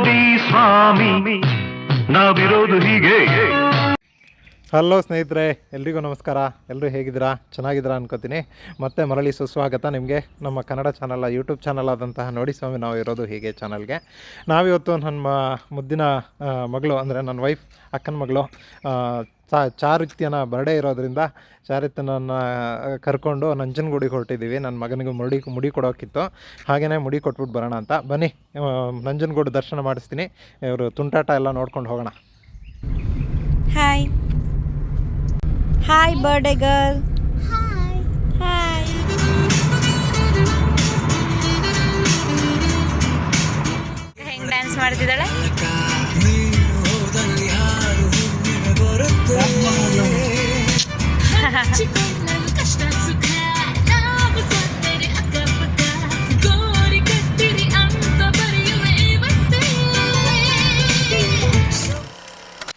ನೋಡಿ ಸ್ವಾಮಿ. ನಾವಿರೋದು ಹೀಗೆ. ಹಲೋ ಸ್ನೇಹಿತರೆ, ಎಲ್ರಿಗೂ ನಮಸ್ಕಾರ. ಎಲ್ಲರೂ ಹೇಗಿದ್ದೀರಾ? ಚೆನ್ನಾಗಿದ್ದೀರಾ ಅನ್ಕೋತೀನಿ. ಮತ್ತೆ ಮರಳಿ ಸುಸ್ವಾಗತ ನಿಮಗೆ. ನಮ್ಮ ಕನ್ನಡ ಚಾನಲ್ ಯೂಟ್ಯೂಬ್ ಚಾನಲ್ ಆದಂತಹ ನೋಡಿ ಸ್ವಾಮಿ, ನಾವು ಇರೋದು ಹೀಗೆ ಚಾನಲ್ಗೆ. ನಾವಿವತ್ತು ನನ್ನ ಮುದ್ದಿನ ಮಗಳು, ಅಂದರೆ ನನ್ನ ವೈಫ್ ಅಕ್ಕನ ಮಗಳು ಚಾ ಚಾರಿತ್ಯನ ಬರ್ಡೇ ಇರೋದ್ರಿಂದ ಚಾರಿತ್ಯನನ್ನು ಕರ್ಕೊಂಡು ನಂಜನಗೂಡಿಗೆ ಹೊರಟಿದ್ದೀವಿ. ನನ್ನ ಮಗನಿಗೆ ಮುಡಿ ಮುಡಿ ಕೊಡೋಕ್ಕಿತ್ತು ಹಾಗೆಯೇ ಮುಡಿ ಕೊಟ್ಬಿಟ್ಟು ಬರೋಣ ಅಂತ. ಬನ್ನಿ ನಂಜನಗೂಡು ದರ್ಶನ ಮಾಡಿಸ್ತೀನಿ. ಇವರು ತುಂಟಾಟ ಎಲ್ಲ ನೋಡ್ಕೊಂಡು ಹೋಗೋಣ. Hi hi birthday girl hi ಹೆಂಗ್ ಡ್ಯಾನ್ಸ್ ಮಾಡ್ತಿದ್ದಾಳೆ?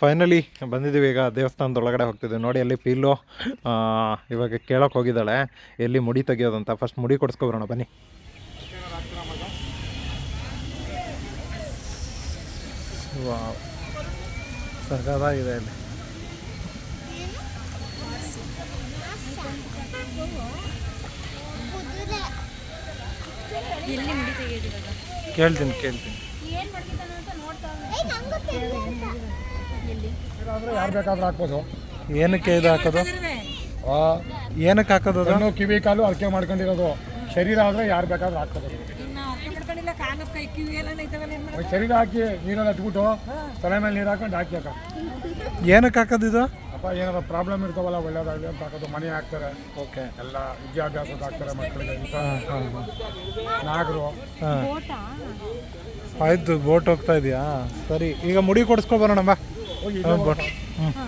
ಫೈನಲಿ ಬಂದಿದ್ದೀವಿ ಈಗ ದೇವಸ್ಥಾನದ ಒಳಗಡೆ ಹೋಗ್ತಿದ್ದೀವಿ ನೋಡಿ ಅಲ್ಲಿ ಪೀಲು ಇವಾಗ ಕೇಳೋಕೆ ಹೋಗಿದ್ದಾಳೆ. ಎಲ್ಲಿ ಮುಡಿ ತೆಗಿಯೋದಂತ. ಫಸ್ಟ್ ಮುಡಿ ಕೊಡಿಸ್ಕೊಬರೋಣ, ಬನ್ನಿ. ವಾವ್. ಇದೆ ಇಲ್ಲಿ ಎಲ್ಲಿ ಮುಡಿ ತೆಗೆಯೋದು ಕೇಳ್ತೀನಿ ಕೇಳ್ತೀನಿ. ಯಾರು ಬೇಕಾದ್ರೂ ಹಾಕ್ಬೋದು. ಏನಕ್ಕೆ ಇದು ಹಾಕೋದು? ಆ, ಏನಕ್ಕೆ ಹಾಕೋದು ಅದು? ಕಣ್ಣು ಕಿವಿ ಕಾಲು ಅರ್ಕೆ ಮಾಡ್ಕೊಂಡಿರೋದು. ಶರೀರ ಆದ್ರೆ ಯಾರು ಬೇಕಾದ್ರೂ ಹಾಕೋದು ಶರೀರ ಹಾಕಿ ನೀರಲ್ಲಿ ಹತ್ಬಿಟ್ಟು ತಲೆ ಮೇಲೆ ನೀರು ಹಾಕೊಂಡು ಹಾಕಿ ಹಾಕ. ಏನಕ್ಕೆ ಹಾಕೋದು ಇದು? ಅಪ್ಪ ಏನಾರ ಪ್ರಾಬ್ಲಮ್ ಇರ್ತಾವಲ್ಲ ಒಳ್ಳೇದಾಗಲಿ ಅಂತ ಹಾಕೋದು ಮನೆ ಹಾಕ್ತಾರೆ. ಓಕೆ ಎಲ್ಲ ವಿದ್ಯಾಭ್ಯಾಸದ ಹಾಕ್ತಾರೆ ಮಕ್ಕಳಿಗೆ ಅಂತ. ನಾಗರು. ಹಾಂ. ಆಯ್ತು ಬೋಟ್ ಹೋಗ್ತಾ ಇದೆಯಾ? ಸರಿ ಈಗ ಮುಡಿ ಕೊಡಿಸ್ಕೊ ಬರೋಣ ಬಾ. ಹಾಂ ಬೋಟ್. ಹ್ಞೂ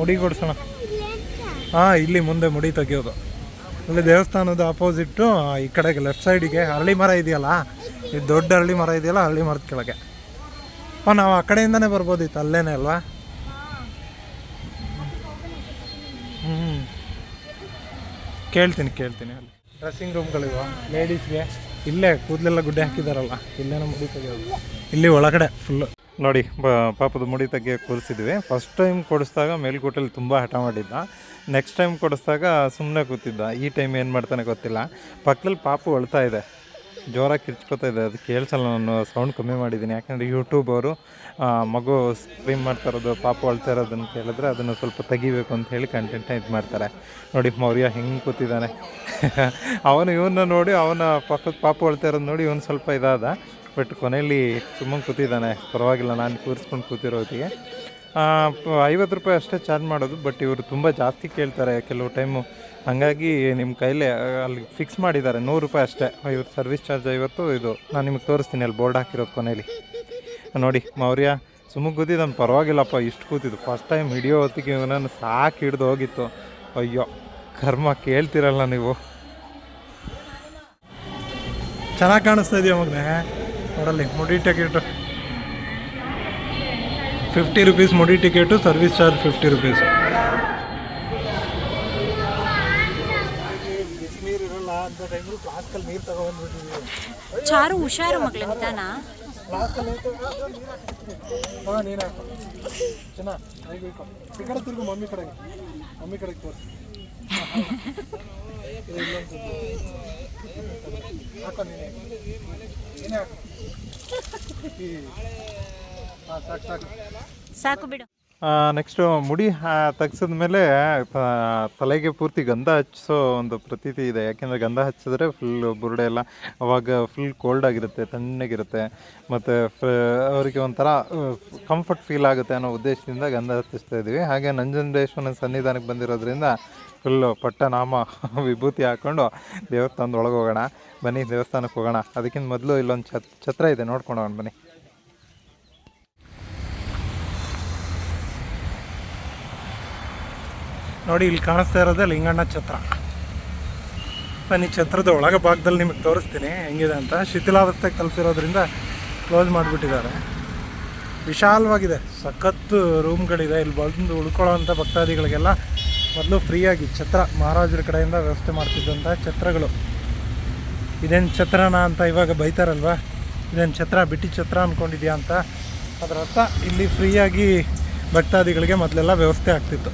ಮುಡಿ ಕೊಡಿಸೋಣ. ಹಾಂ ಇಲ್ಲಿ ಮುಂದೆ ಮುಡಿ ತೆಗಿಯೋದು. ಅಲ್ಲಿ ದೇವಸ್ಥಾನದ ಅಪೋಸಿಟ್ಟು ಈ ಕಡೆಗೆ ಲೆಫ್ಟ್ ಸೈಡಿಗೆ ಹರಳಿ ಮರ ಇದೆಯಲ್ಲ? ಇದು ದೊಡ್ಡ ಹರಳಿ ಮರ ಇದೆಯಲ್ಲ ಹರಳಿ ಮರದ ಕೆಳಗೆ. ಹಾಂ ನಾವು ಆ ಕಡೆಯಿಂದನೇ ಬರ್ಬೋದಿತ್ತು ಅಲ್ಲೇನೇ ಅಲ್ವಾ? ಕೇಳ್ತೀನಿ ಕೇಳ್ತೀನಿ. ಅಲ್ಲಿ ಡ್ರೆಸ್ಸಿಂಗ್ ರೂಮ್ಗಳಿವ ಲೇಡೀಸ್ಗೆ ಇಲ್ಲೇ ಕೂದಲೆಲ್ಲ ಗುಡ್ಡೆ ಹಾಕಿದಾರಲ್ಲ, ಇಲ್ಲೇನೋ ಮುಡಿ ತೆಗಿಯೋದು. ಇಲ್ಲಿ ಒಳಗಡೆ ಫುಲ್ಲು ನೋಡಿ ಪಾಪದ ಮುಡಿ ತೆಗಿಯೋ ಕೂರಿಸಿದ್ವಿ ಫಸ್ಟ್ ಟೈಮ್ ಕೊಡಿಸ್ದಾಗ ಮೇಲ್ಕೋಟೆಲಿ ತುಂಬ ಹಠ ಮಾಡಿದ್ದ. ನೆಕ್ಸ್ಟ್ ಟೈಮ್ ಕೊಡಿಸ್ದಾಗ ಸುಮ್ಮನೆ ಕೂತಿದ್ದ. ಈ ಟೈಮ್ ಏನು ಮಾಡ್ತಾನೆ ಗೊತ್ತಿಲ್ಲ. ಪಕ್ಕದಲ್ಲಿ ಪಾಪು ಅಳ್ತಾ ಇದೆ. ಜೋರಾಗಿ ಕಿರ್ಚ್ಕೊತಾ ಇದೆ ಅದು ಕೇಳಿಸಲ್ಲ ನಾನು ಸೌಂಡ್ ಕಮ್ಮಿ ಮಾಡಿದ್ದೀನಿ. ಯಾಕಂದರೆ ಯೂಟ್ಯೂಬ್ ಅವರು ಮಗು ಸ್ಟ್ರೀಮ್ ಮಾಡ್ತಾ ಇರೋದು, ಪಾಪ ಅಳ್ತಾ ಇರೋದನ್ನು ಕೇಳಿದ್ರೆ ಅದನ್ನು ಸ್ವಲ್ಪ ತೆಗಿಬೇಕು ಅಂತ ಹೇಳಿ ಕಂಟೆಂಟ್ನ ಇದು ಮಾಡ್ತಾರೆ. ನೋಡಿ, ಮೌರ್ಯ ಹೆಂಗೆ ಕೂತಿದ್ದಾನೆ. ಅವನು ಇವನ್ನ ನೋಡಿ, ಅವನ ಪಕ್ಕದ ಪಾಪ ಅಳ್ತಾ ಇರೋದು ನೋಡಿ ಇವನು ಸ್ವಲ್ಪ ಇದಾದ. ಬಟ್ ಕೊನೆಯಲ್ಲಿ ಸುಮ್ಮನೆ ಕೂತಿದ್ದಾನೆ. ಪರವಾಗಿಲ್ಲ, ನಾನು ಕೂರಿಸ್ಕೊಂಡು ಕೂತಿರೋದಿಗೆ ಐವತ್ತು ರೂಪಾಯಿ ಅಷ್ಟೇ ಚಾರ್ಜ್ ಮಾಡೋದು ಬಟ್ ಇವರು ತುಂಬ ಜಾಸ್ತಿ ಕೇಳ್ತಾರೆ. ಕೆಲವು ಟೈಮು ಹಾಗಾಗಿ ನಿಮ್ಮ ಕೈಲೇ ಅಲ್ಲಿ ಫಿಕ್ಸ್ ಮಾಡಿದ್ದಾರೆ, ನೂರು ರೂಪಾಯಿ ಅಷ್ಟೇ. ಇವ್ರ ಸರ್ವಿಸ್ ಚಾರ್ಜ್ ಐವತ್ತು, ಇದು, ನಾನು ನಿಮಗೆ ತೋರಿಸ್ತೀನಿ, ಅಲ್ಲಿ ಬೋರ್ಡ್ ಹಾಕಿರೋದು ಕೊನೆಯಲ್ಲಿ ನೋಡಿ, ಮೌರ್ಯ ಸುಮ್ಮನೆ ಕೂತಿದ್ದಾನೆ, ಪರವಾಗಿಲ್ಲಪ್ಪ, ಇಷ್ಟು ಕೂತಿದ್ದು. ಫಸ್ಟ್ ಟೈಮ್ ಹಿಡಿಯೋ ಹೊತ್ತಿಗೆ ನಾನು ಸಾಕು ಹಿಡ್ದು ಹೋಗಿತ್ತು. ಅಯ್ಯೋ, ಕರ್ಮ ಕೇಳ್ತಿರಲ್ಲ ನೀವು. ಚೆನ್ನಾಗಿ ಕಾಣಿಸ್ತಾ ಇದೆಯಾ ಮಗನೇ? ನೋಡಲ್ಲಿ, ಮುಡಿ ಟಿಕೆಟು. ಫಿಫ್ಟಿ ರುಪೀಸ್ ಮುಡಿ ticket service charge fifty rupees Charu ಹುಷಾರು ಮಗ್ಳು ನಿಧಾನ. ಮಮ್ಮಿ ಕಡೆಗೆ. ಮಮ್ಮಿ ಕಡೆಗೆ ತೋರಿಸಿ. ಹಾಕೋ ನೀನೆ ನೀನೇ ಹಾಕು. ಸಾಕು ಸಾಕು. ಸಾಕು ಬಿಡು. ನೆಕ್ಸ್ಟು ಮುಡಿ ತೆಗ್ಸಿದ ಮೇಲೆ ತಲೆಗೆ ಪೂರ್ತಿ ಗಂಧ ಹಚ್ಚಿಸೋ ಒಂದು ಪ್ರತೀತಿ ಇದೆ. ಯಾಕೆಂದರೆ ಗಂಧ ಹಚ್ಚಿದ್ರೆ ಫುಲ್ ಬುರುಡೆ ಎಲ್ಲ ಅವಾಗ ಫುಲ್ ಕೋಲ್ಡ್ ಆಗಿರುತ್ತೆ, ತಣ್ಣಗಿರುತ್ತೆ. ಮತ್ತು ಅವರಿಗೆ ಒಂಥರ ಕಂಫರ್ಟ್ ಫೀಲ್ ಆಗುತ್ತೆ ಅನ್ನೋ ಉದ್ದೇಶದಿಂದ ಗಂಧ ಹಚ್ಚಿಸ್ತಾ ಇದ್ದೀವಿ. ಹಾಗೆ ನಂಜುಂಡೇಶ್ವರನ ಸನ್ನಿಧಾನಕ್ಕೆ ಬಂದಿರೋದ್ರಿಂದ ಫುಲ್ಲು ಪಟ್ಟನಾಮ ವಿಭೂತಿ ಹಾಕ್ಕೊಂಡು ದೇವಸ್ಥಾನದ ಒಳಗೆ ಹೋಗೋಣ. ಬನ್ನಿ, ದೇವಸ್ಥಾನಕ್ಕೆ ಹೋಗೋಣ. ಅದಕ್ಕಿಂತ ಮೊದಲು ಇಲ್ಲೊಂದು ಛತ್, ಛತ್ರ ಇದೆ. ನೋಡ್ಕೊಂಡು ಹೋಗೋಣ, ಬನ್ನಿ. ನೋಡಿ, ಇಲ್ಲಿ ಕಾಣಿಸ್ತಾ ಇರೋದೇ ಲಿಂಗಣ್ಣ ಛತ್ರ. ನಾನು ಈ ಛತ್ರದ ಒಳಗೆ ಭಾಗದಲ್ಲಿ ನಿಮಗೆ ತೋರಿಸ್ತೀನಿ ಹೆಂಗಿದೆ ಅಂತ. ಶಿಥಿಲಾವಸ್ಥೆಗೆ ತಲುಪಿರೋದ್ರಿಂದ ಕ್ಲೋಸ್ ಮಾಡಿಬಿಟ್ಟಿದ್ದಾರೆ. ವಿಶಾಲವಾಗಿದೆ, ಸಖತ್ತು ರೂಮ್ಗಳಿದೆ ಇಲ್ಲಿ ಬಂದು ಉಳ್ಕೊಳ್ಳೋವಂಥ ಭಕ್ತಾದಿಗಳಿಗೆಲ್ಲ ಮೊದಲು ಫ್ರೀಯಾಗಿ ಛತ್ರ ಮಹಾರಾಜರ ಕಡೆಯಿಂದ ವ್ಯವಸ್ಥೆ ಮಾಡ್ತಿದ್ದಂಥ ಛತ್ರಗಳು. ಇದೇನು ಛತ್ರನ ಅಂತ ಇವಾಗ ಬೈತಾರಲ್ವಾ? ಇದೇನು ಛತ್ರ ಬಿಟ್ಟಿ ಛತ್ರ ಅಂದ್ಕೊಂಡಿದ್ಯಾ ಅಂತ. ಅದರ ಅರ್ಥ, ಇಲ್ಲಿ ಫ್ರೀಯಾಗಿ ಭಕ್ತಾದಿಗಳಿಗೆ ಮೊದಲೆಲ್ಲ ವ್ಯವಸ್ಥೆ ಆಗ್ತಿತ್ತು.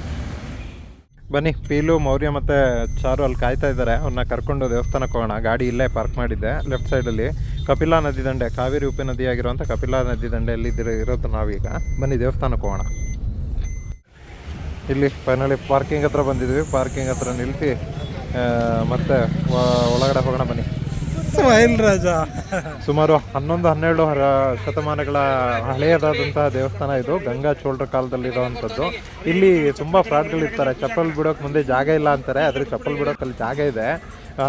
ಬನ್ನಿ, ಪೀಲು, ಮೌರ್ಯ ಮತ್ತು ಚಾರು ಅಲ್ಲಿ ಕಾಯ್ತಾ ಇದ್ದಾರೆ ಅವ್ರನ್ನ ಕರ್ಕೊಂಡು ದೇವಸ್ಥಾನಕ್ಕೆ ಹೋಗೋಣ. ಗಾಡಿ ಇಲ್ಲೇ ಪಾರ್ಕ್ ಮಾಡಿದ್ದೆ ಲೆಫ್ಟ್ ಸೈಡಲ್ಲಿ ಕಪಿಲಾ ನದಿ ದಂಡೆ, ಕಾವೇರಿ ಉಪ ನದಿಯಾಗಿರುವಂಥ ಕಪಿಲಾ ನದಿ ದಂಡೆಯಲ್ಲಿ ಇದಿರೋ ಇರೋದು ನಾವೀಗ. ಬನ್ನಿ ದೇವಸ್ಥಾನಕ್ಕೆ ಹೋಗೋಣ. ಇಲ್ಲಿ ಫೈನಲಿ ಪಾರ್ಕಿಂಗ್ ಹತ್ರ ಬಂದಿದ್ವಿ. ಪಾರ್ಕಿಂಗ್ ಹತ್ರ ನಿಲ್ಲಿಸಿ ಮತ್ತೆ ಒಳಗಡೆ ಹೋಗೋಣ ಬನ್ನಿ. ಸ್ಮೈಲ್ ರಾಜ. ಸುಮಾರು ಹನ್ನೊಂದು, ಹನ್ನೆರಡು ಶತಮಾನಗಳ ಹಳೆಯದಾದಂತಹ ದೇವಸ್ಥಾನ ಇದು. ಗಂಗಾ ಚೋಳರ ಕಾಲದಲ್ಲಿರುವಂಥದ್ದು ಇಲ್ಲಿ ತುಂಬ ಫ್ರಾಡ್ಗಳಿರ್ತಾರೆ ಚಪ್ಪಲ್ ಬಿಡೋಕೆ ಮುಂದೆ ಜಾಗ ಇಲ್ಲ ಅಂತಾರೆ. ಆದರೆ ಚಪ್ಪಲ್ ಬಿಡೋಕೆ ಅಲ್ಲಿ ಜಾಗ ಇದೆ.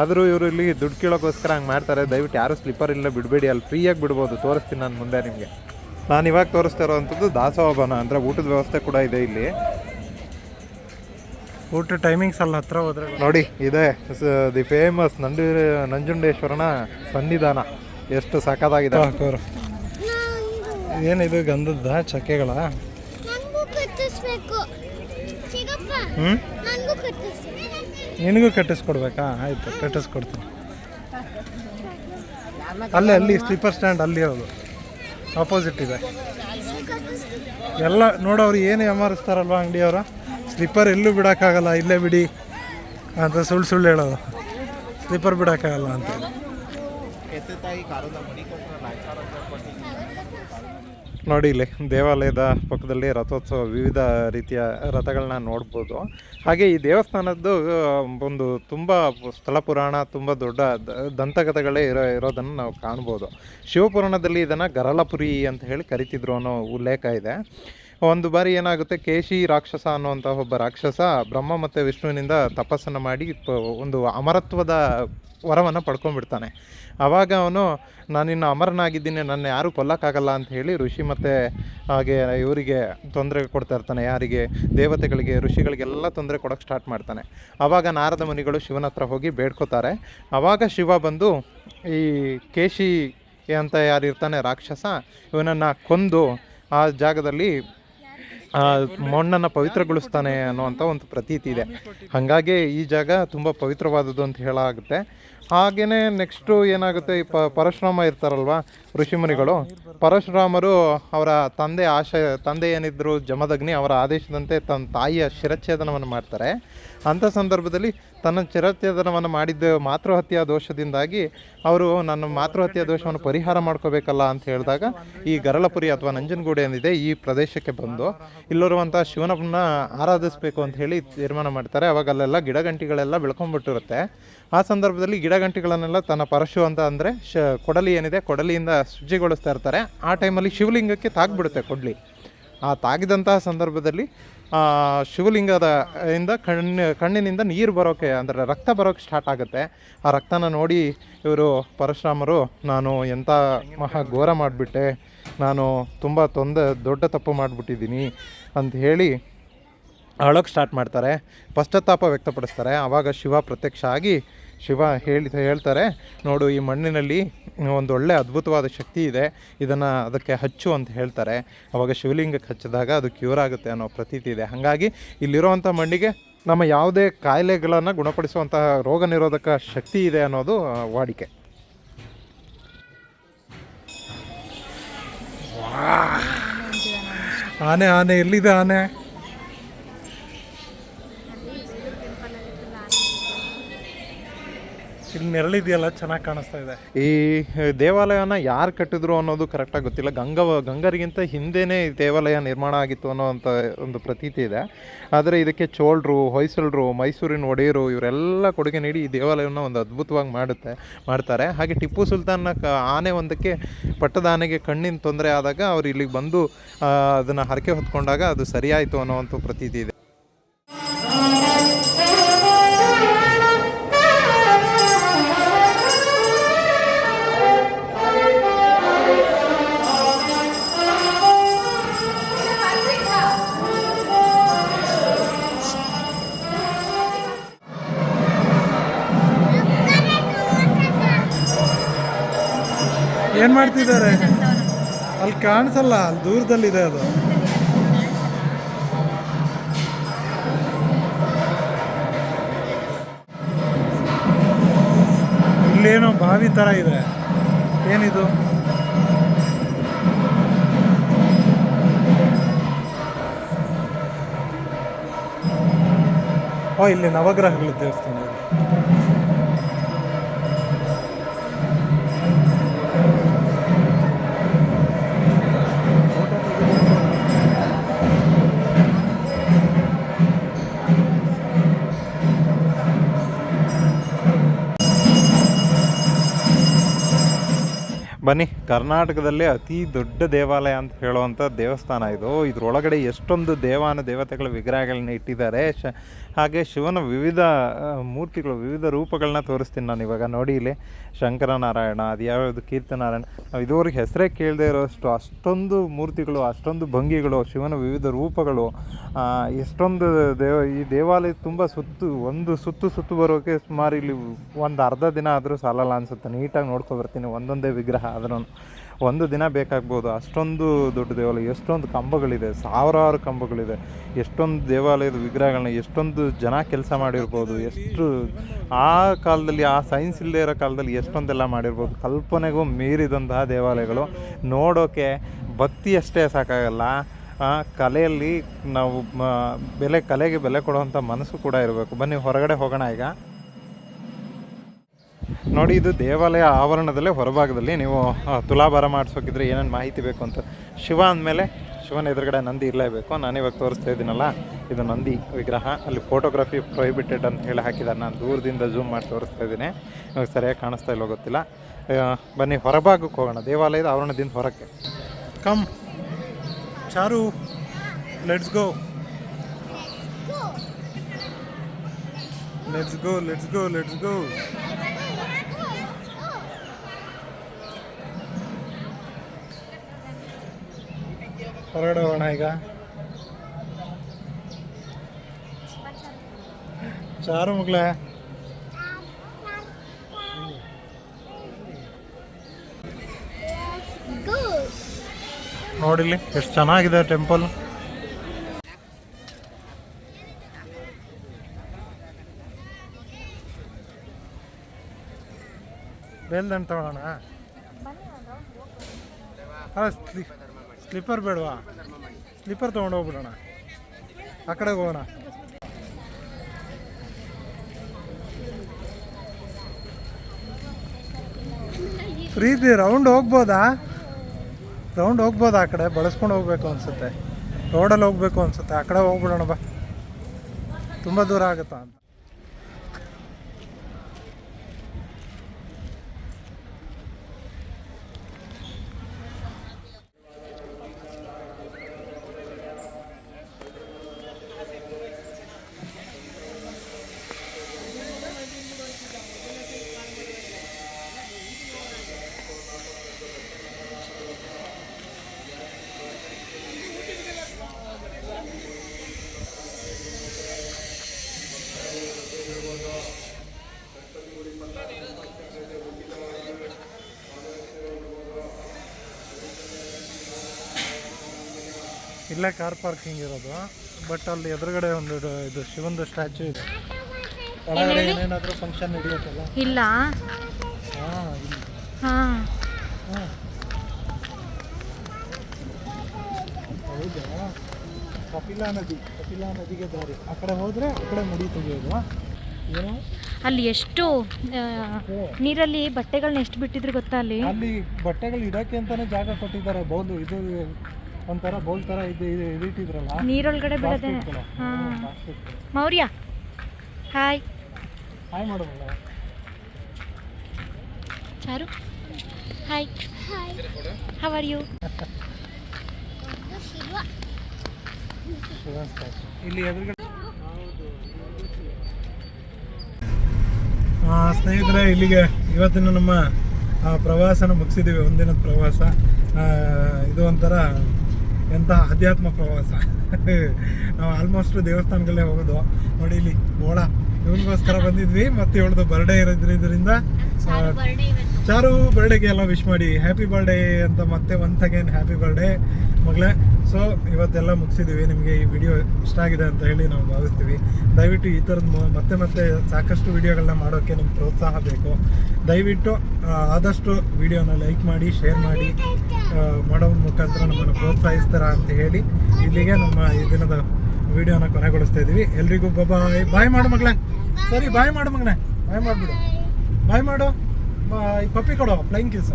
ಆದರೂ ಇವರು ಇಲ್ಲಿ ದುಡ್ಡು ಕೀಳೋಕ್ಕೋಸ್ಕರ ಹಂಗೆ ಮಾಡ್ತಾರೆ. ದಯವಿಟ್ಟು ಯಾರು ಸ್ಲಿಪ್ಪರ್ ಇಲ್ಲ ಬಿಡಬೇಡಿ. ಅಲ್ಲಿ ಫ್ರೀಯಾಗಿ ಬಿಡ್ಬೋದು. ತೋರಿಸ್ತೀನಿ ನಾನು ಮುಂದೆ ನಿಮಗೆ. ನಾನು ಇವಾಗ ತೋರಿಸ್ತಾ ಇರೋವಂಥದ್ದು ದಾಸೋಹಬನ ಅಂದರೆ ಊಟದ ವ್ಯವಸ್ಥೆ ಕೂಡ ಇದೆ ಇಲ್ಲಿ. ಊಟ ಟೈಮಿಂಗ್ಸ್ ಅಲ್ಲಿ ಹತ್ರ ಹೋದ್ರೆ ನೋಡಿ ಇದೆ. ದಿ ಫೇಮಸ್ ನಂಜು ನಂಜುಂಡೇಶ್ವರನ ಸನ್ನಿಧಾನ. ಎಷ್ಟು ಸಖತ್ತಾಗಿದೆ. ಏನಿದು ಗಂಧದ ಚಕ್ಕೆಗಳ? ಹ್ಞೂ ನನಗೂ ಕಟ್ಟಿಸ್ಕೊಡ್ಬೇಕಾ? ಆಯಿತು ಕಟ್ಟಿಸ್ಕೊಡ್ತೀನಿ. ಅಲ್ಲೇ ಅಲ್ಲಿ ಸ್ಲೀಪರ್ ಸ್ಟ್ಯಾಂಡ್ ಅಲ್ಲಿ ಅದು. ಆಪೋಸಿಟ್ ಇದೆ. ಎಲ್ಲ ನೋಡೋರು ಏನು ವ್ಯಾಮಾರಿಸ್ತಾರಲ್ವ ಅಂಗಡಿಯವರು? ಸ್ಲಿಪ್ಪರ್ ಎಲ್ಲೂ ಬಿಡೋಕ್ಕಾಗಲ್ಲ, ಇಲ್ಲೇ ಬಿಡಿ ಅಂತ ಸುಳ್ಳು ಸುಳ್ಳು ಹೇಳೋದು. ಸ್ಲಿಪ್ಪರ್ ಬಿಡೋಕ್ಕಾಗಲ್ಲ ಅಂತ ನೋಡಿ, ಇಲ್ಲಿ ದೇವಾಲಯದ ಪಕ್ಕದಲ್ಲಿ ರಥೋತ್ಸವ ವಿವಿಧ ರೀತಿಯ ರಥಗಳನ್ನ ನೋಡ್ಬೋದು. ಹಾಗೆ ಈ ದೇವಸ್ಥಾನದ್ದು ಒಂದು ತುಂಬ ಸ್ಥಳ ಪುರಾಣ, ತುಂಬ ದೊಡ್ಡ ದಂತಕಥೆಗಳೇ ಇರೋ, ಇರೋದನ್ನು ನಾವು ಕಾಣ್ಬೋದು. ಶಿವಪುರಾಣದಲ್ಲಿ ಇದನ್ನು ಗರಲಪುರಿ ಅಂತ ಹೇಳಿ ಕರಿತಿದ್ರು ಅನ್ನೋ ಉಲ್ಲೇಖ ಇದೆ. ಒಂದು ಬಾರಿ ಏನಾಗುತ್ತೆ, ಕೇಶಿ ರಾಕ್ಷಸ ಅನ್ನುವಂಥ ಒಬ್ಬ ರಾಕ್ಷಸ ಬ್ರಹ್ಮ ಮತ್ತು ವಿಷ್ಣುವಿನಿಂದ ತಪಸ್ಸನ್ನು ಮಾಡಿ ಒಂದು ಅಮರತ್ವದ ವರವನ್ನು ಪಡ್ಕೊಂಡ್ಬಿಡ್ತಾನೆ. ಆವಾಗ ಅವನು, ನಾನಿನ್ನು ಅಮರನಾಗಿದ್ದೀನಿ, ನನ್ನ ಯಾರೂ ಕೊಲ್ಲಕ್ಕಾಗಲ್ಲ ಅಂತ ಹೇಳಿ ಋಷಿ ಮತ್ತು ಹಾಗೆ ಇವರಿಗೆ ತೊಂದರೆ ಕೊಡ್ತಾ ಇರ್ತಾನೆ. ಯಾರಿಗೆ? ದೇವತೆಗಳಿಗೆ, ಋಷಿಗಳಿಗೆಲ್ಲ ತೊಂದರೆ ಕೊಡೋಕ್ಕೆ ಸ್ಟಾರ್ಟ್ ಮಾಡ್ತಾನೆ. ಆವಾಗ ನಾರದ ಮುನಿಗಳು ಶಿವನ ಹತ್ರ ಹೋಗಿ ಬೇಡ್ಕೋತಾರೆ. ಆವಾಗ ಶಿವ ಬಂದು, ಈ ಕೇಶಿ ಅಂತ ಯಾರು ಇರ್ತಾನೆ ರಾಕ್ಷಸ, ಇವನನ್ನು ಕೊಂದು ಆ ಜಾಗದಲ್ಲಿ ಮಣ್ಣನ್ನು ಪವಿತ್ರಗೊಳಿಸ್ತಾನೆ ಅನ್ನುವಂಥ ಒಂದು ಪ್ರತೀತಿ ಇದೆ. ಹಾಗಾಗಿ ಈ ಜಾಗ ತುಂಬ ಪವಿತ್ರವಾದದ್ದು ಅಂತ ಹೇಳಾಗುತ್ತೆ. ಹಾಗೆಯೇ ನೆಕ್ಸ್ಟು ಏನಾಗುತ್ತೆ, ಈ ಪರಶುರಾಮ ಇರ್ತಾರಲ್ವ ಋಷಿಮುನಿಗಳು. ಪರಶುರಾಮರು ಅವರ ತಂದೆ ಆಶ, ತಂದೆ ಏನಿದ್ರು ಜಮದಗ್ನಿ ಅವರ ಆದೇಶದಂತೆ ತನ್ನ ತಾಯಿಯ ಶಿರಚ್ಛೇದನವನ್ನು ಮಾಡ್ತಾರೆ. ಅಂಥ ಸಂದರ್ಭದಲ್ಲಿ ತನ್ನ ಶಿರಚ್ಛೇದನವನ್ನು ಮಾಡಿದ್ದ ಮಾತೃಹತ್ಯಾ ದೋಷದಿಂದಾಗಿ ಅವರು ನನ್ನ ಮಾತೃಹತ್ಯಾ ದೋಷವನ್ನು ಪರಿಹಾರ ಮಾಡ್ಕೋಬೇಕಲ್ಲ ಅಂತ ಹೇಳಿದಾಗ ಈ ಗರಳಪುರಿ ಅಥವಾ ನಂಜನಗೂಡು ಏನಿದೆ ಈ ಪ್ರದೇಶಕ್ಕೆ ಬಂದು ಇಲ್ಲಿರುವಂಥ ಶಿವನನ್ನ ಆರಾಧಿಸಬೇಕು ಅಂತ ಹೇಳಿ ತೀರ್ಮಾನ ಮಾಡ್ತಾರೆ. ಅವಾಗ ಅಲ್ಲೆಲ್ಲ ಗಿಡಗಂಟಿಗಳೆಲ್ಲ ಬೆಳ್ಕೊಂಡ್ಬಿಟ್ಟಿರುತ್ತೆ ಆ ಸಂದರ್ಭದಲ್ಲಿ ಗಿಡಗಂಟಿಗಳನ್ನೆಲ್ಲ ತನ್ನ ಪರಶು ಅಂತ ಅಂದರೆ ಶ, ಕೊಡಲಿ ಏನಿದೆ ಕೊಡಲಿಯಿಂದ ಶುಚಿಗೊಳಿಸ್ತಾ ಇರ್ತಾರೆ. ಆ ಟೈಮಲ್ಲಿ ಶಿವಲಿಂಗಕ್ಕೆ ತಾಗ್ಬಿಡುತ್ತೆ ಕೊಡ್ಲಿ. ಆ ತಾಗಿದಂತಹ ಸಂದರ್ಭದಲ್ಲಿ ಶಿವಲಿಂಗದ ಇಂದ ಕಣ್ಣು, ಕಣ್ಣಿನಿಂದ ನೀರು ಬರೋಕ್ಕೆ ಅಂದರೆ ರಕ್ತ ಬರೋಕ್ಕೆ ಸ್ಟಾರ್ಟ್ ಆಗುತ್ತೆ. ಆ ರಕ್ತನ ನೋಡಿ ಇವರು ಪರಶುರಾಮರು, ನಾನು ಎಂಥ ಮಹಾ ಘೋರ ಮಾಡಿಬಿಟ್ಟೆ. ನಾನು ತುಂಬ ತೊಂದರೆ ದೊಡ್ಡ ತಪ್ಪು ಮಾಡಿಬಿಟ್ಟಿದ್ದೀನಿ ಅಂತ ಹೇಳಿ ಅಳೋಕೆ ಸ್ಟಾರ್ಟ್ ಮಾಡ್ತಾರೆ. ಪಶ್ಚಾತ್ತಾಪ ವ್ಯಕ್ತಪಡಿಸ್ತಾರೆ. ಆವಾಗ ಶಿವ ಪ್ರತ್ಯಕ್ಷ ಆಗಿ ಶಿವ ಹೇಳಿ, ಹೇಳ್ತಾರೆ, ನೋಡು, ಈ ಮಣ್ಣಿನಲ್ಲಿ ಒಂದು ಒಳ್ಳೆ ಅದ್ಭುತವಾದ ಶಕ್ತಿ ಇದೆ. ಇದನ್ನು ಅದಕ್ಕೆ ಹಚ್ಚು ಅಂತ ಹೇಳ್ತಾರೆ. ಅವಾಗ ಶಿವಲಿಂಗಕ್ಕೆ ಹಚ್ಚಿದಾಗ ಅದು ಕ್ಯೂರ್ ಆಗುತ್ತೆ ಅನ್ನೋ ಪ್ರತೀತಿ ಇದೆ. ಹಾಗಾಗಿ ಇಲ್ಲಿರುವಂಥ ಮಣ್ಣಿಗೆ ನಮ್ಮ ಯಾವುದೇ ಕಾಯಿಲೆಗಳನ್ನು ಗುಣಪಡಿಸುವಂತಹ ರೋಗ ನಿರೋಧಕ ಶಕ್ತಿ ಇದೆ ಅನ್ನೋದು ವಾಡಿಕೆ. ಆನೆ ಆನೆ, ಎಲ್ಲಿದೆ ಆನೆ? ಇಲ್ಲಿ ನೆರಳಿದೆಯಲ್ಲ, ಚೆನ್ನಾಗಿ ಕಾಣಿಸ್ತಾ ಇದೆ. ಈ ದೇವಾಲಯನ ಯಾರು ಕಟ್ಟಿದ್ರು ಅನ್ನೋದು ಕರೆಕ್ಟಾಗಿ ಗೊತ್ತಿಲ್ಲ. ಗಂಗ ಗಂಗರಿಗಿಂತ ಹಿಂದೆನೇ ಈ ದೇವಾಲಯ ನಿರ್ಮಾಣ ಆಗಿತ್ತು ಅನ್ನೋವಂಥ ಒಂದು ಪ್ರತೀತಿ ಇದೆ. ಆದರೆ ಇದಕ್ಕೆ ಚೋಳರು, ಹೊಯ್ಸಳರು, ಮೈಸೂರಿನ ಒಡೆಯರು ಇವರೆಲ್ಲ ಕೊಡುಗೆ ನೀಡಿ ಈ ದೇವಾಲಯವನ್ನು ಒಂದು ಅದ್ಭುತವಾಗಿ ಮಾಡುತ್ತೆ, ಮಾಡ್ತಾರೆ. ಹಾಗೆ ಟಿಪ್ಪು ಸುಲ್ತಾನ್ನ ಆನೆ ಒಂದಕ್ಕೆ ಪಟ್ಟದ ಆನೆಗೆ ಕಣ್ಣಿನ ತೊಂದರೆ ಆದಾಗ ಅವ್ರು ಇಲ್ಲಿಗೆ ಬಂದು ಅದನ್ನು ಹರಕೆ ಹೊತ್ಕೊಂಡಾಗ ಅದು ಸರಿಯಾಯಿತು ಅನ್ನೋವಂಥ ಪ್ರತೀತಿ ಇದೆ. ಏನು ಮಾಡ್ತಿದ್ದಾರೆ? ಅಲ್ಲಿ ಕಾಣಿಸಲ್ಲ, ಅಲ್ಲಿ ದೂರದಲ್ಲಿದೆ ಅದು. ಇಲ್ಲೇನೋ ಬಾವಿ ಥರ ಇದೆ. ಏನಿದು? ಓ, ಇಲ್ಲಿ ನವಗ್ರಹಗಳು ದೇವಸ್ಥಾನ ಇದೆ. ಬನ್ನಿ, ಕರ್ನಾಟಕದಲ್ಲೇ ಅತಿ ದೊಡ್ಡ ದೇವಾಲಯ ಅಂತ ಹೇಳುವಂಥ ದೇವಸ್ಥಾನ ಇದು. ಇದರೊಳಗಡೆ ಎಷ್ಟೊಂದು ದೇವಾನ ದೇವತೆಗಳ ವಿಗ್ರಹಗಳನ್ನ ಇಟ್ಟಿದ್ದಾರೆ. ಶ, ಹಾಗೆ ಶಿವನ ವಿವಿಧ ಮೂರ್ತಿಗಳು, ವಿವಿಧ ರೂಪಗಳನ್ನ ತೋರಿಸ್ತೀನಿ ನಾನು ಇವಾಗ. ನೋಡಿ ಇಲ್ಲಿ ಶಂಕರನಾರಾಯಣ, ಅದು ಯಾವ್ಯಾವುದು ಕೀರ್ತನಾರಾಯಣ. ಇದುವರೆಗೆ ಹೆಸರೇ ಕೇಳದೆ ಇರೋಷ್ಟು ಅಷ್ಟೊಂದು ಮೂರ್ತಿಗಳು, ಅಷ್ಟೊಂದು ಭಂಗಿಗಳು, ಶಿವನ ವಿವಿಧ ರೂಪಗಳು ಎಷ್ಟೊಂದು ದೇವ, ಈ ದೇವಾಲಯ ತುಂಬ ಸುತ್ತು, ಒಂದು ಸುತ್ತು ಸುತ್ತು ಬರೋಕೆ ಸುಮಾರು ಇಲ್ಲಿ ಒಂದು ಅರ್ಧ ದಿನ ಆದರೂ ಸಾಲಲ್ಲ ಅನಿಸುತ್ತೆ. ನೀಟಾಗಿ ನೋಡ್ಕೊಬರ್ತೀನಿ ಒಂದೊಂದೇ ವಿಗ್ರಹ. ಆದ್ರೂ ಒಂದು ದಿನ ಬೇಕಾಗ್ಬೋದು. ಅಷ್ಟೊಂದು ದೊಡ್ಡ ದೇವಾಲಯ, ಎಷ್ಟೊಂದು ಕಂಬಗಳಿದೆ, ಸಾವಿರಾರು ಕಂಬಗಳಿದೆ, ಎಷ್ಟೊಂದು ದೇವಾಲಯದ ವಿಗ್ರಹಗಳನ್ನ, ಎಷ್ಟೊಂದು ಜನ ಕೆಲಸ ಮಾಡಿರ್ಬೋದು, ಎಷ್ಟು ಆ ಕಾಲದಲ್ಲಿ, ಆ ಸೈನ್ಸ್ ಇಲ್ಲದೇ ಇರೋ ಕಾಲದಲ್ಲಿ ಎಷ್ಟೊಂದೆಲ್ಲ ಮಾಡಿರ್ಬೋದು. ಕಲ್ಪನೆಗೂ ಮೀರಿದಂತಹ ದೇವಾಲಯಗಳು. ನೋಡೋಕೆ ಭಕ್ತಿ ಅಷ್ಟೇ ಸಾಕಾಗಲ್ಲ. ಕಲೆಯಲ್ಲಿ ನಾವು ಬೆಲೆ, ಕಲೆಗೆ ಬೆಲೆ ಕೊಡುವಂಥ ಮನಸ್ಸು ಕೂಡ ಇರಬೇಕು. ಬನ್ನಿ, ಹೊರಗಡೆ ಹೋಗೋಣ ಈಗ. ನೋಡಿ, ಇದು ದೇವಾಲಯ ಆವರಣದಲ್ಲೇ ಹೊರಭಾಗದಲ್ಲಿ ನೀವು ತುಲಾಭಾರ ಮಾಡಿಸೋಕಿದ್ರೆ ಏನೇನು ಮಾಹಿತಿ ಬೇಕು ಅಂತ ಶಿವ ಅಂದಮೇಲೆ ಶಿವನ ಎದುರುಗಡೆ ನಂದಿ ಇರಲೇಬೇಕು. ನಾನು ಇವಾಗ ತೋರಿಸ್ತಾ ಇದ್ದೀನಲ್ಲ, ಇದು ನಂದಿ ವಿಗ್ರಹ. ಅಲ್ಲಿ ಫೋಟೋಗ್ರಫಿ ಪ್ರೊಹಿಬಿಟೆಡ್ ಅಂತ ಹೇಳಿ ಹಾಕಿದ್ದಾರೆ. ನಾನು ದೂರದಿಂದ ಝೂಮ್ ಮಾಡಿ ತೋರಿಸ್ತಾ ಇದ್ದೀನಿ. ಇವಾಗ ಸರಿಯಾಗಿ ಕಾಣಿಸ್ತಾ ಇಲ್ಲೋ ಗೊತ್ತಿಲ್ಲ. ಬನ್ನಿ, ಹೊರಭಾಗಕ್ಕೆ ಹೋಗೋಣ. ದೇವಾಲಯದ ಆವರಣದಿಂದ ಹೊರಕ್ಕೆ. Come Charu. Let's go let's go let's go let's go ಹೊರಗಡೆ ಹೋಗೋಣ ಈಗ. ಚಾರು ಮಗ್ಳೆ ನೋಡಿಲಿ ಎಷ್ಟು ಚೆನ್ನಾಗಿದೆ ಟೆಂಪಲ್. ಬೆಲ್ದಂತ ತಗೊಳ್ಳೋಣ ಸ್ಲಿಪ್ಪರ್ ಬೇಡವಾ? ಸ್ಲಿಪ್ಪರ್ ತೊಗೊಂಡು ಹೋಗ್ಬಿಡೋಣ. ಆ ಕಡೆಗೆ ಹೋಗೋಣ. ಪ್ರೀತಿ ರೌಂಡ್ ಹೋಗ್ಬೋದಾ? ರೌಂಡ್ ಹೋಗ್ಬೋದಾ ಆ ಕಡೆ? ಬಳಸ್ಕೊಂಡು ಹೋಗ್ಬೇಕು ಅನ್ಸುತ್ತೆ. ರೋಡಲ್ಲಿ ಹೋಗ್ಬೇಕು ಅನ್ಸುತ್ತೆ. ಆ ಕಡೆ ಹೋಗ್ಬಿಡೋಣ ಬಾ. ತುಂಬ ದೂರ ಆಗುತ್ತಾ ಅಂತ. ಇಲ್ಲೇ ಕಾರ್ ಪಾರ್ಕಿಂಗ್ ಇರೋದು. ಬಟ್ ಅಲ್ಲಿ ಎದುರುಗಡೆ ಒಂದು ಇದು- ಶಿವಂದು ಸ್ಟ್ಯಾಚು ಇದೆ. ಒಳಗಡೆ ಏನೇನಾದರೂ ಫಂಕ್ಷನ್ ನಡೆಯುತ್ತಲ್ಲ? ಇಲ್ಲ. ಹಾಂ ಇಲ್ಲಿ. ಹಾಂ. ಹಾಂ. ಹೌದಾ? ಕಪಿಲಾ ನದಿ ಕಪಿಲಾ ನದಿಗೆ ದಾರಿ. ಆ ಕಡೆ ಹೋದರೆ ಆ ಕಡೆ ಮುಡಿ ತೆಗೆಯೋದು. ಏನು? ಅಲ್ಲಿ ಎಷ್ಟು ನೀರಲ್ಲಿ ಬಟ್ಟೆಗಳನ್ನ ಎಷ್ಟು ಬಿಟ್ಟಿದ್ರು ಗೊತ್ತಾ ಅಲ್ಲಿ? ಅಲ್ಲಿ ಬಟ್ಟೆಗಳು ಇಡಕ್ಕೆ ಅಂತಾನೆ ಜಾಗ ಕೊಟ್ಟಿದ್ದಾರೆ. ಬೌದು ಇದು ಒಂಥರ ಬೌಲ್ ಥರ ಇದು ಇದು ನೀರೊಳಗಡೆ ಬಿಡೋದೆ. ಹಾಂ. ಮೌರ್ಯ. ಹಾಯ್ ಹಾಯ್ ಮಾಡೋದಲ್ಲ? Charu. Hi hi how are you ಇಲ್ಲಿ ಎದುರುಗಡೆ ಸ್ನೇಹಿತರೆ ಇಲ್ಲಿಗೆ ಇವತ್ತಿನ ನಮ್ಮ ಆ, ಪ್ರವಾಸನ ಮುಗಿಸಿದ್ದೀವಿ ಒಂದಿನದ ಪ್ರವಾಸ. ಇದು ಒಂಥರ ಎಂಥ ಅಧ್ಯಾತ್ಮ ಪ್ರವಾಸ? ನಾವು ಆಲ್ಮೋಸ್ಟ್ ದೇವಸ್ಥಾನಗಳೇ ಹೋಗೋದು. ನೋಡಿ ಇಲ್ಲಿ ಬೋಳ. ಇವನಿಗೋಸ್ಕರ ಬಂದಿದ್ವಿ ಮತ್ತೆ ಇವಳದು ಬರ್ಡೇ ಇರೋದ್ರಿಂದ ಚಾರು ಬರ್ಡೇಗೆ ಎಲ್ಲ ವಿಶ್ ಮಾಡಿ. ಹ್ಯಾಪಿ ಬರ್ಡೇ ಅಂತ ಮತ್ತೆ ಒನ್ಸ್ ಅಗೇನ್ ಹ್ಯಾಪಿ ಬರ್ಡೇ ಮಗಳೇ. ಸೊ ಇವತ್ತೆಲ್ಲ ಮುಗಿಸಿದ್ದೀವಿ ನಿಮಗೆ ಈ ವಿಡಿಯೋ ಇಷ್ಟ ಆಗಿದೆ ಅಂತ ಹೇಳಿ ನಾವು ಭಾವಿಸ್ತೀವಿ. ದಯವಿಟ್ಟು ಈ ಥರದ್ದು ಮತ್ತೆ ಮತ್ತೆ ಸಾಕಷ್ಟು ವಿಡಿಯೋಗಳನ್ನ ಮಾಡೋಕ್ಕೆ ನಿಮ್ಗೆ ಪ್ರೋತ್ಸಾಹ ಬೇಕು. ದಯವಿಟ್ಟು ಆದಷ್ಟು ವಿಡಿಯೋನ ಲೈಕ್ ಮಾಡಿ ಶೇರ್ ಮಾಡಿ ಮಾಡೋ ಮುಖಾಂತರ ನಮ್ಮನ್ನು ಪ್ರೋತ್ಸಾಹಿಸ್ತಾರ ಅಂತ ಹೇಳಿ ಇಲ್ಲಿಗೆ ನಮ್ಮ ಈ ದಿನದ ವಿಡಿಯೋನ ಕೊನೆಗೊಳಿಸ್ತಾ ಇದ್ದೀವಿ. ಎಲ್ರಿಗೂ ಬಾಯ್ ಬಾಯ್ ಮಾಡು ಮಗಳೇ. ಸರಿ ಬಾಯ್ ಮಾಡು ಮಗನೇ ಬಾಯ್ ಮಾಡಿಬಿಡು. ಬಾಯ್ ಮಾಡು. ಪಪ್ಪಿ ಕೊಡು ಫ್ಲೈಂಗ್ ಕಿಸ್